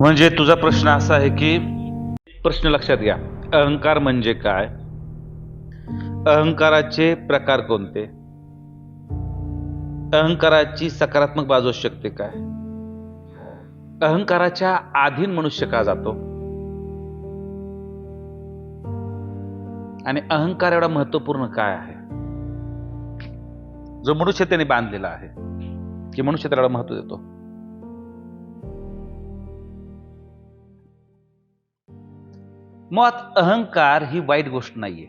म्हणजे तुझा प्रश्न असा आहे की प्रश्न लक्षात घ्या. अहंकार म्हणजे काय? अहंकाराचे प्रकार कोणते? अहंकाराची सकारात्मक बाजू असू शकते काय? अहंकाराच्या अधीन मनुष्य का जातो? आणि अहंकार एवढा महत्त्वपूर्ण काय आहे? जो मनुष्य त्याने बांधलेला आहे की मनुष्य त्याला महत्त्व देतो. मत अहंकार ही वाईट गोष्ट नाहीये.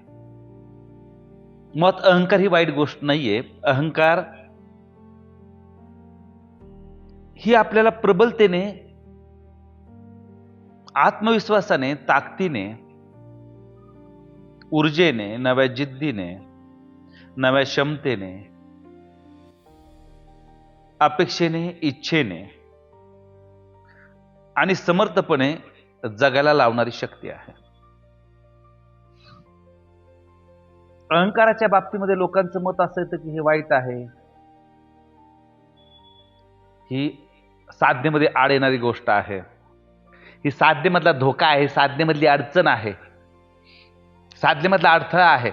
मत अहंकार ही वाईट गोष्ट नाहीये. अहंकार ही आपल्याला प्रबलतेने आत्मविश्वासाने ताकदीने ऊर्जेने नव्या जिद्दीने नव्या क्षमतेने अपेक्षेने इच्छेने आणि समर्थपणे जगायला लावणारी शक्ती आहे. अहंकाराच्या बाबतीमध्ये लोकांचं मत असं येतं की हे वाईट आहे. ही साधनेमध्ये आड येणारी गोष्ट आहे. ही साधनेमधला धोका आहे साधनेमधली अडचण आहे. साधनेमधला अडथळा आहे.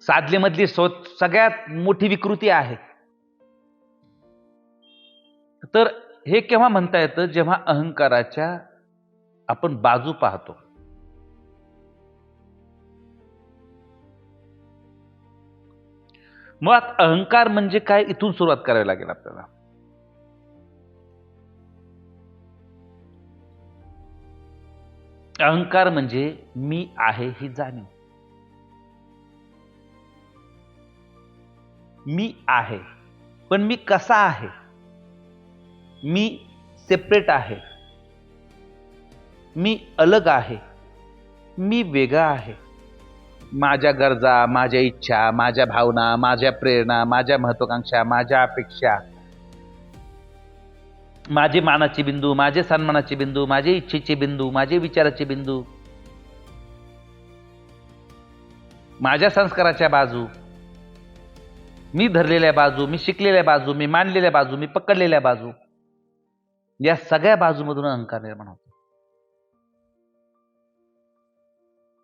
साधनेमधली सगळ्यात मोठी विकृती आहे. तर हे केव्हा म्हणता येतं? जेव्हा अहंकाराच्या आपण बाजू पाहतो. मुळात अहंकार म्हणजे काय इथून सुरुवात करावी लागेल आपल्याला. अहंकार म्हणजे मी आहे ही जाणीव. मी आहे पण मी कसा आहे? मी सेपरेट आहे. मी अलग आहे. मी वेगळा आहे. माझ्या गरजा माझ्या इच्छा माझ्या भावना माझ्या प्रेरणा माझ्या महत्वाकांक्षा माझ्या अपेक्षा. माझे मानाचे बिंदू माझे सन्मानाचे बिंदू माझे इच्छेचे बिंदू माझे विचाराचे बिंदू. माझ्या संस्काराच्या बाजू. मी धरलेल्या बाजू मी शिकलेल्या बाजू मी मानलेल्या बाजू मी पकडलेल्या बाजू. या सगळ्या बाजूमधून अहंकार निर्माण होतो.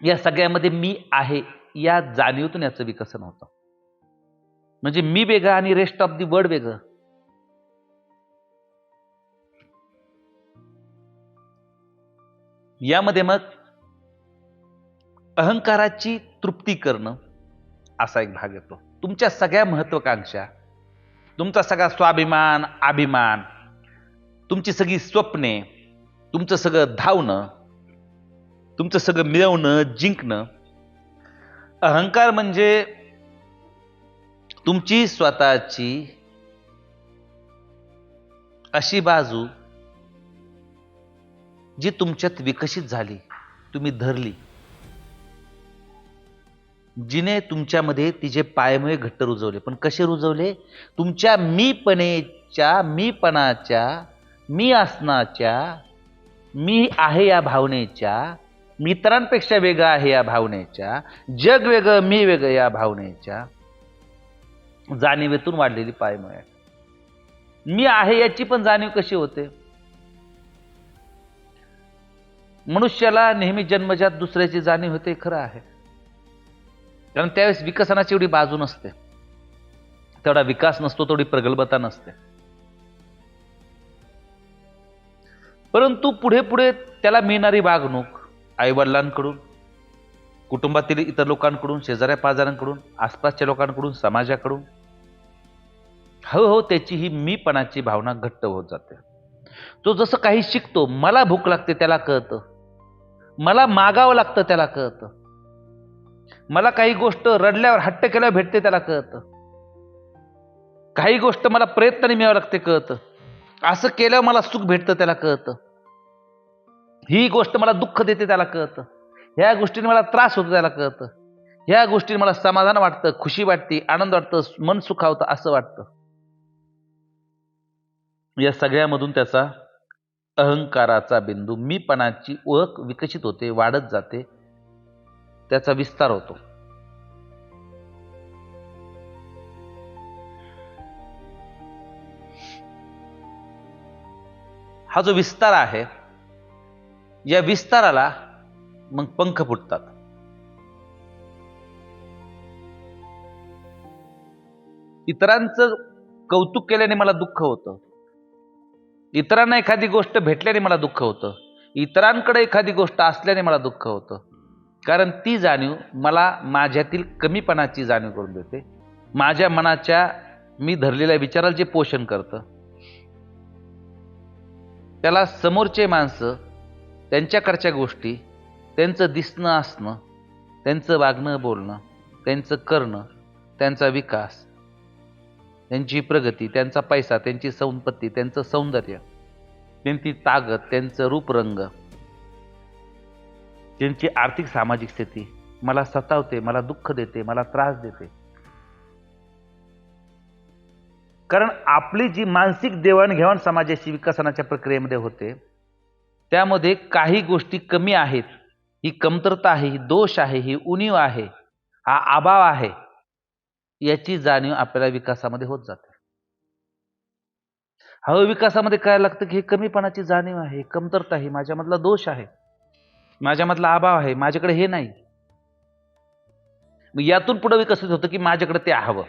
या सगळ्यामध्ये मी आहे या जाणीवतून याचं विकसन होतं. म्हणजे मी वेगळं आणि रेस्ट ऑफ दी वर्ड वेगळं. यामध्ये मग अहंकाराची तृप्ती करणं असा एक भाग येतो. तुमच्या सगळ्या महत्वाकांक्षा तुमचा सगळा स्वाभिमान अभिमान तुमची सगळी स्वप्ने तुमचं सगळं धावणं तुमचं सगळं मिळवणं जिंकणं. अहंकार म्हणजे तुमची स्वतःची अशी बाजू जी तुमच्यात विकसित झाली तुम्ही धरली. जिने तुमच्यामध्ये तिचे पायमुळे घट्ट रुजवले. पण कसे रुजवले? तुमच्या मीपणेच्या मीपणाच्या मी असण्याच्या मी आहे या भावनेच्या मित्रांपेक्षा वेगळा वेगळं आहे या भावनेच्या जग वेगळं मी वेगळं या भावनेच्या जाणीवेतून वाढलेली पायमुळे मी आहे याची पण जाणीव कशी होते? मनुष्याला नेहमी जन्मजात दुसऱ्याची जाणीव होते खरं आहे. कारण त्यावेळेस विकसनाची एवढी बाजू नसते. तेवढा विकास नसतो तेवढी प्रगल्भता नसते. परंतु पुढे पुढे त्याला मिळणारी वागणूक आईवडिलांकडून कुटुंबातील इतर लोकांकडून शेजाऱ्या पाजाऱ्यांकडून आसपासच्या लोकांकडून समाजाकडून हळूहळू त्याची ही मीपणाची भावना घट्ट होत जाते. तो जसं काही शिकतो मला भूक लागते त्याला कळतं. मला मागावं लागतं त्याला कळतं. मला काही गोष्ट रडल्यावर हट्ट केल्यावर भेटते त्याला कळतं. काही गोष्ट मला प्रयत्नाने मिळावं लागते कळतं. असं केल्यावर मला सुख भेटतं त्याला कळतं. ही गोष्ट मला दुःख देते त्याला कळतं. ह्या गोष्टीने मला त्रास होतो त्याला कळतं. ह्या गोष्टीने मला समाधान वाटतं खुशी वाटते आनंद वाटतं मन सुखावतं असं वाटतं. या सगळ्यामधून त्याचा अहंकाराचा बिंदू मीपणाची ओळख विकसित होते वाढत जाते. त्याचा विस्तार होतो. हा जो विस्तार आहे या विस्ताराला मग पंख फुटतात. इतरांचं कौतुक केल्याने मला दुःख होतं. इतरांना एखादी गोष्ट भेटल्याने मला दुःख होतं. इतरांकडे एखादी गोष्ट असल्याने मला दुःख होतं. कारण ती जाणीव मला माझ्यातील कमीपणाची जाणीव करून देते. माझ्या मनाच्या मी धरलेल्या विचाराला जे पोषण करतं. त्याला समोरचे माणसं त्यांच्याकडच्या गोष्टी त्यांचं दिसणं असणं त्यांचं वागणं बोलणं त्यांचं करणं त्यांचा विकास त्यांची प्रगती त्यांचा पैसा त्यांची संपत्ती त्यांचं सौंदर्य त्यांची ताकद त्यांचं रूपरंग त्यांची आर्थिक सामाजिक स्थिती मला सतावते मला दुःख देते मला त्रास देते. कारण आपली जी मानसिक देवाणघेवाण समाजाची विकसनाच्या प्रक्रियेमध्ये होते त्यामध्ये काही गोष्टी कमी आहेत. ही कमतरता आहे ही दोष आहे ही उणीव आहे हा अभाव आहे. याची जाणीव आपल्याला विकासामध्ये होत जाते. हळू विकासामध्ये काय लागतं की हे कमीपणाची जाणीव आहे कमतरता आहे माझ्यामधला दोष आहे. माझ्यामधला अभाव आहे माझ्याकडे हे नाही. मग यातून पुढे विकसित होतं की माझ्याकडे ते हवं.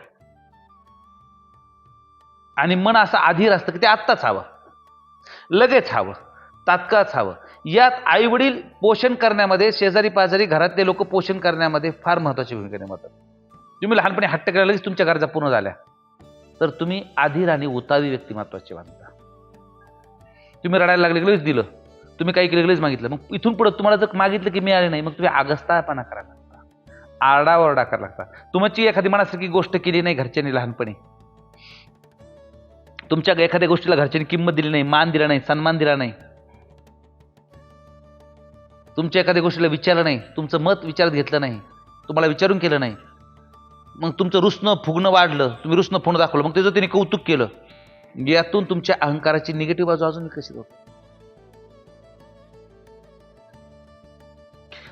आणि मन असं अधीर असतं की ते आत्ताच हवं. लगेच हवं. तात्काळच हवं. यात आई वडील पोषण करण्यामध्ये शेजारी पाजारी घरातले लोक पोषण करण्यामध्ये फार महत्वाची भूमिका निभावतात. तुम्ही लहानपणी हट्ट करायला लगेच तुमच्या गरजा पूर्ण झाल्या. तर तुम्ही आधीर आणि उतावी व्यक्तिमत्वाची मानता. तुम्ही रडायला लागले लगेच दिलं. तुम्ही काही केलं लगेच मागितलं. मग इथून पुढे तुम्हाला जर मागितलं की मिळाले नाही मग तुम्ही आगस्तापणा करायला लागता. आरडाओरडा करायला लागता. तुमची एखादी मनासारखी गोष्ट केली नाही घरच्यांनी लहानपणी. तुमच्या एखाद्या गोष्टीला घरच्यांनी किंमत दिली नाही मान दिला नाही सन्मान दिला नाही. तुमच्या एखाद्या गोष्टीला विचारलं नाही तुमचं मत विचारात घेतलं नाही तुम्हाला विचारून केलं नाही मग तुमचं रुसणं फुगणं वाढलं तुम्ही रुसणं फुगणं दाखवलं मग त्याचं त्याने कौतुक केलं. यातून तुमच्या अहंकाराची निगेटिव्ह बाजू अजून विकसित होते.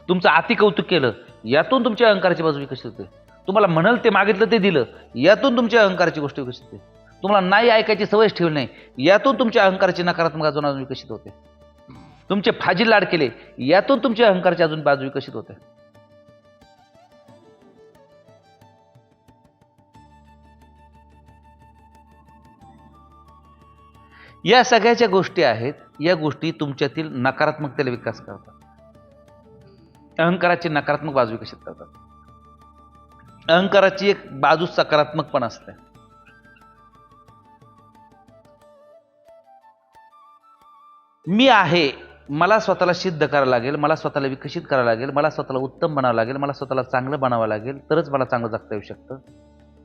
तुमचं अति कौतुक केलं यातून तुमच्या अहंकाराची बाजू विकसित होते. तुम्हाला म्हणाल ते मागितलं ते दिलं यातून तुमच्या अहंकाराची गोष्ट विकसित होते. तुम्हाला नाही ऐकायची सवयच ठेवली नाही यातून तुमच्या अहंकाराची नकारात्मक अजून अजून विकसित होते. तुमचे फाजील लाड केले यातून तुमच्या अहंकाराची अजून बाजू विकसित होते. या सगळ्याच्या गोष्टी आहेत या गोष्टी तुमच्यातील नकारात्मकतेला विकास करतात. अहंकाराची नकारात्मक बाजू विकसित करतात. अहंकाराची एक बाजू सकारात्मक पण असते. मी आहे मला स्वतःला सिद्ध करावं लागेल मला स्वतःला विकसित करावं लागेल मला स्वतःला उत्तम बनावं लागेल मला स्वतःला चांगलं बनावं लागेल तरच मला चांगलं जगता येऊ शकतं.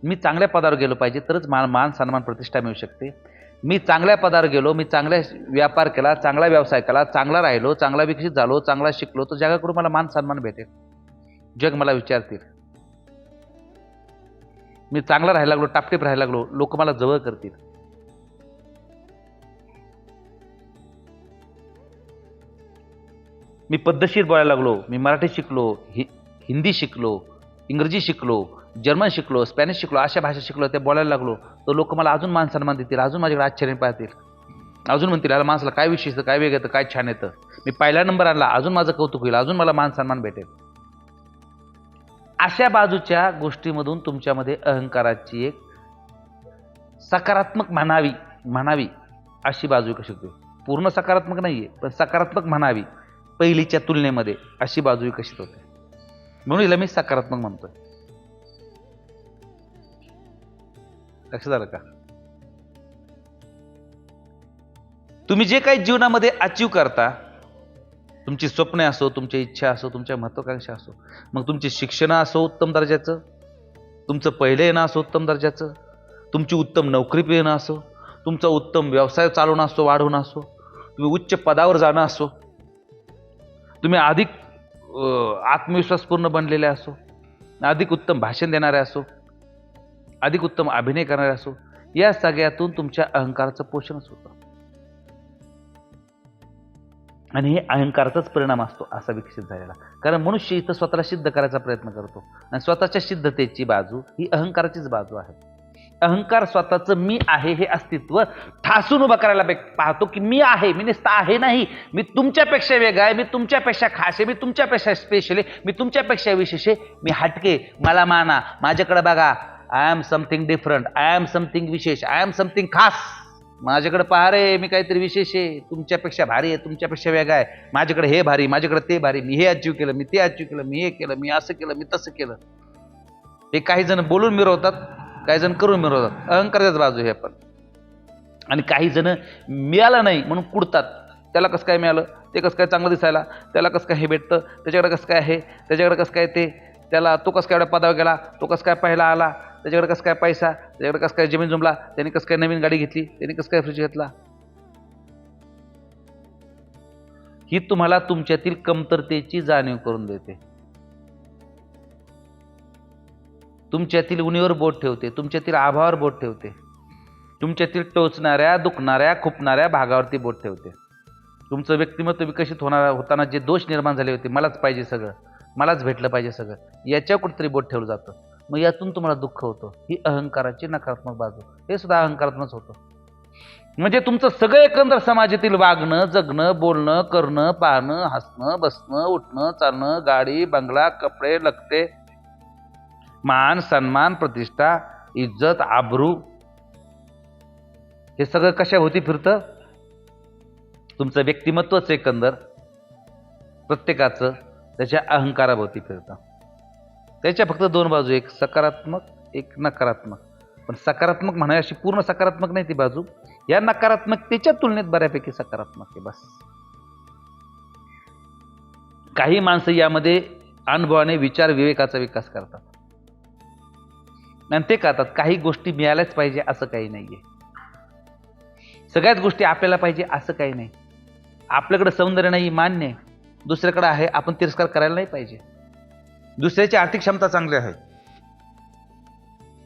मी चांगल्या पदावर गेलो पाहिजे तरच मान मान सन्मान प्रतिष्ठा मिळू शकते. मी चांगल्या पदावर गेलो मी चांगल्या व्यापार केला चांगला व्यवसाय केला चांगला राहिलो चांगला विकसित झालो चांगला शिकलो तर जगाकडून मला मान सन्मान भेटेल. जग मला विचारतील. मी चांगला राहायला लागलो टापटीप राहायला लागलो लोक मला जवळ करतील. मी पद्धतशीर बोलायला लागलो मी मराठी शिकलो हि हिंदी शिकलो इंग्रजी शिकलो जर्मन शिकलो स्पॅनिश शिकलो अशा भाषा शिकलो ते बोलायला लागलो तर लोक मला अजून मान सन्मान देतील अजून माझ्याकडे आश्चर्य पाहतील. अजून म्हणतील अरे माणसाला काय विशेष येतं काय वेगळं येतं काय छान येतं मी पहिला नंबर आणला अजून माझं कौतुक होईल अजून मला मान सन्मान भेटेल. अशा बाजूच्या गोष्टीमधून तुमच्यामध्ये अहंकाराची एक सकारात्मक म्हणावी म्हणावी अशी बाजू कशी शकते पूर्ण सकारात्मक नाही आहे पण सकारात्मक म्हणावी. पहिलीच्या तुलनेमध्ये अशी बाजू विकसित होते. म्हणून हिला मी सकारात्मक म्हणतोय. लक्षात झालं का? तुम्ही जे काही जीवनामध्ये अचीव करता तुमची स्वप्ने असो तुमच्या इच्छा असो तुमच्या महत्वाकांक्षा असो मग तुमची शिक्षण असो उत्तम दर्जाचं तुमचं पहिलं येणं असो उत्तम दर्जाचं तुमची उत्तम नोकरी येणं असो तुमचा उत्तम व्यवसाय चालवणं असो वाढवणं असो तुम्ही उच्च पदावर जाणं असो तुम्ही अधिक आत्मविश्वासपूर्ण बनलेले असो अधिक उत्तम भाषण देणारे असो अधिक उत्तम अभिनय करणारे असो या सगळ्यातून तुमच्या अहंकाराचं पोषणच होतं. आणि हे अहंकाराचाच परिणाम असतो असा विकसित झालेला. कारण मनुष्य इथं स्वतःला सिद्ध करायचा प्रयत्न करतो. आणि स्वतःच्या सिद्धतेची बाजू ही अहंकाराचीच बाजू आहे. अहंकार स्वतःचं मी आहे हे अस्तित्व ठासून उभं करायला पाहतो की मी आहे मी नुसतं आहे नाही. मी तुमच्यापेक्षा वेगळा आहे मी तुमच्यापेक्षा खास आहे मी तुमच्यापेक्षा स्पेशल आहे मी तुमच्यापेक्षा विशेष आहे. मी हटके मला माना माझ्याकडे बघा I am something different I am something विशेष आय एम समथिंग खास. माझ्याकडे पहा रे मी काहीतरी विशेष आहे. तुमच्यापेक्षा भारी आहे तुमच्यापेक्षा वेगळा आहे. माझ्याकडे हे भारी माझ्याकडे ते भारी मी हे अचीव केलं मी ते अचीव केलं मी हे केलं मी असं केलं मी तसं केलं. हे काही जण बोलून मिरवतात काही जण करून मिरवतात अहंकाराच्याच बाजू हे पण आणि काही जण मिळालं नाही म्हणून कुडतात त्याला कसं काय मिळालं ते कसं काय चांगलं दिसायला त्याला कसं काय हे भेटतं त्याच्याकडे कसं काय आहे त्याच्याकडे कसं काय ते त्याला तो कसं काय एवढ्या पदावर गेला तो कसं काय पहिला आला त्याच्याकडे कसं काय पैसा त्याच्याकडे कसं काय जमीन जुमला त्याने कसं काय नवीन गाडी घेतली त्याने कसं काय फ्रीज घेतला ही तुम्हाला तुमच्यातील कमतरतेची जाणीव करून देते तुमच्यातील उणीवर बोट ठेवते तुमच्यातील आभावावर बोट ठेवते तुमच्यातील टोचणाऱ्या दुखणाऱ्या खुपणाऱ्या भागावरती बोट ठेवते. तुमचं व्यक्तिमत्व विकसित होणार होताना जे दोष निर्माण झाले होते मलाच पाहिजे सगळं मलाच भेटलं पाहिजे सगळं याच्या कुठेतरी बोट ठेवलं जातं. मग यातून तुम्हाला दुःख होतं. ही अहंकाराची नकारात्मक बाजू. हे सुद्धा अहंकारातूनच होतं. म्हणजे तुमचं सगळं एकंदर समाजातील वागणं जगणं बोलणं करणं पाहणं हसणं बसणं उठणं चालणं गाडी बंगला कपडे लगते मान सन्मान प्रतिष्ठा इज्जत आबरू. हे सगळं कशाभोवती फिरतं? तुमचं व्यक्तिमत्वच एकंदर. प्रत्येकाचं त्याच्या अहंकाराभोवती फिरतं. त्याच्या फक्त दोन बाजू एक सकारात्मक एक नकारात्मक. पण सकारात्मक म्हणा अशी पूर्ण सकारात्मक नाही ती बाजू. या नकारात्मकतेच्या तुलनेत बऱ्यापैकी सकारात्मक आहे बस. काही माणसं यामध्ये अनुभवाने विचार विवेकाचा विकास करतात. आणि ते करतात काही गोष्टी मिळाल्याच पाहिजे असं काही नाहीये. सगळ्याच गोष्टी आपल्याला पाहिजे असं काही नाही. आपल्याकडे सौंदर्य नाही मान्य आहे. दुसऱ्याकडे आहे आपण तिरस्कार करायला नाही पाहिजे. दुसऱ्याची आर्थिक क्षमता चांगली आहे.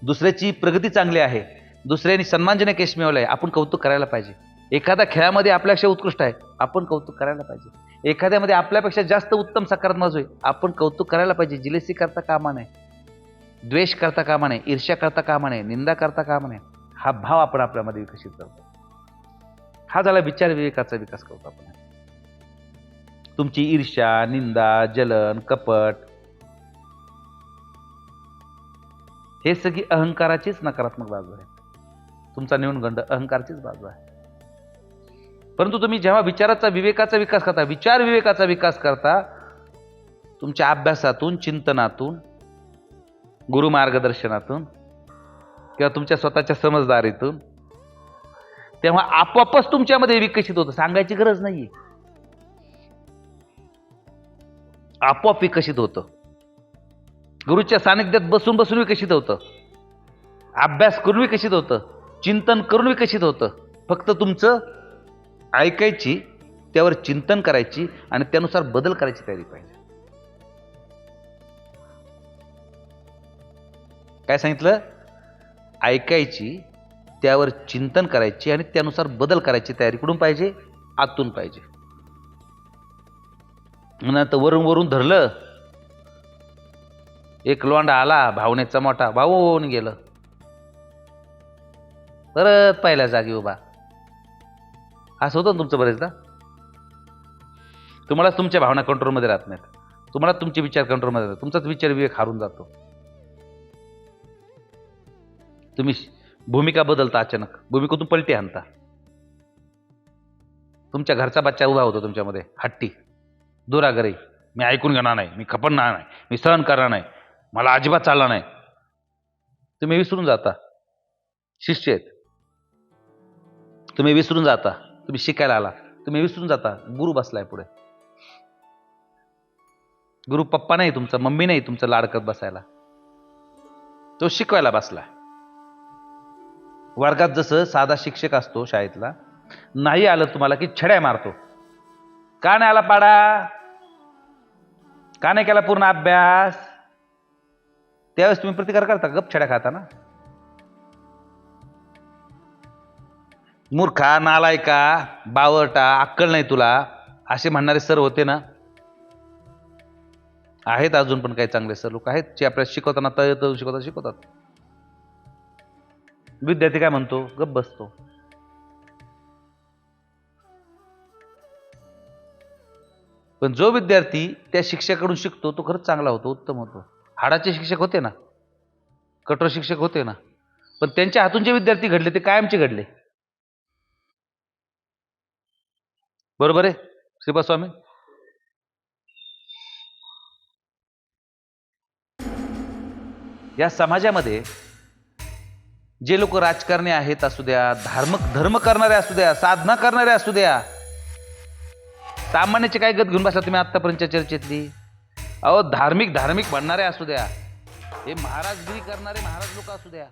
दुसऱ्याची प्रगती चांगली आहे. दुसऱ्याने सन्मानजनक यश मिळवलं आहे आपण कौतुक करायला पाहिजे. एखाद्या खेळामध्ये आपल्यापेक्षा उत्कृष्ट आहे आपण कौतुक करायला पाहिजे. एखाद्यामध्ये आपल्यापेक्षा जास्त उत्तम सकारात्मक होईल आपण कौतुक करायला पाहिजे. जिलेसी करता कामा नाही द्वेष करता कामा नये ईर्ष्या करता कामा नये निंदा करता कामा नये हा भाव आपण आपल्यामध्ये विकसित करतो. हा झाला विचार विवेकाचा विकास करतो आपण. तुमची ईर्ष्या निंदा जलन कपट हे सगळी अहंकाराचीच नकारात्मक बाजू आहे. तुमचा न्यूनगंड अहंकाराचीच बाजू आहे. परंतु तुम्ही जेव्हा विचाराचा विवेकाचा विकास करता विचार विवेकाचा विकास करता तुमच्या अभ्यासातून चिंतनातून गुरु मार्गदर्शनातून किंवा तुमच्या स्वतःच्या समजदारीतून तेव्हा आपोआपच तुमच्यामध्ये विकसित होतं. सांगायची गरज नाही आपोआप विकसित होतं. गुरुच्या सानिध्यात बसून बसून विकसित होतं. अभ्यास करून विकसित होतं. चिंतन करून विकसित होतं. फक्त तुमचं ऐकायची त्यावर चिंतन करायची आणि त्यानुसार बदल करायची तयारी पाहिजे. काय सांगितलं? ऐकायची त्यावर चिंतन करायची आणि त्यानुसार बदल करायची तयारी कुठून पाहिजे? आतून पाहिजे. नंतर वरून वरून धरलं. एक लोंडा आला भावनेचा मोठा भाऊन गेलं. परत पहिल्या जागी उभा. असं होतं ना तुमचं बरेचदा? तुम्हाला तुमच्या भावना कंट्रोलमध्ये राहत नाहीत. तुम्हाला तुमचे विचार कंट्रोलमध्ये राहतात. तुमचाच विचार विवेक हारून जातो. तुम्ही भूमिका बदलता अचानक. भूमिकेतून पलटी आणता. तुमच्या घरचा बच्चा उभा होतो तुमच्यामध्ये हट्टी. दुरागरी मी ऐकून घेणार नाही मी खपणार नाही मी सहन करणार नाही मला अजिबात चालणार नाही. तुम्ही विसरून जाता. शिष्य आहेत. तुम्ही विसरून जाता. तुम्ही शिकायला आला. तुम्ही विसरून जाता. गुरु बसलाय पुढे. गुरु पप्पा नाही तुमचा मम्मी नाही तुमचं लाडकत बसायला. तो शिकवायला बसलाय. वर्गात जसं साधा शिक्षक असतो शाळेतला नाही आलं तुम्हाला की छड्या मारतो. का नाही आला पाडा? का नाही केला पूर्ण अभ्यास? त्यावेळेस तुम्ही प्रतिकार करता गप छड्या खाता ना मूर्खा नालायका बावटा अक्कल नाही तुला असे म्हणणारे सर होते ना? आहेत अजून पण काही चांगले सर लोक आहेत जे आपल्याला शिकवताना तळ शिकवतात शिकवतात. विद्यार्थी काय म्हणतो? गप बसतो. पण जो विद्यार्थी त्या शिक्षकाकडून शिकतो तो खरंच चांगला होतो उत्तम होतो. हाडाचे शिक्षक होते ना? कठोर शिक्षक होते ना? पण त्यांच्या हातून जे विद्यार्थी घडले ते कायमचे घडले. बरोबर आहे श्रीपास्वामी या समाजामध्ये जे लोक राजकारणी आहेत असू द्या धार्मिक धर्म करणारे असू द्या साधना करणारे असू द्या सामान्याची काय गत घेऊन बसला तुम्ही आतापर्यंतच्या चर्चेतली? अहो धार्मिक धार्मिक म्हणणारे असू द्या हे महाराजगिरी करणारे महाराज लोक असू द्या.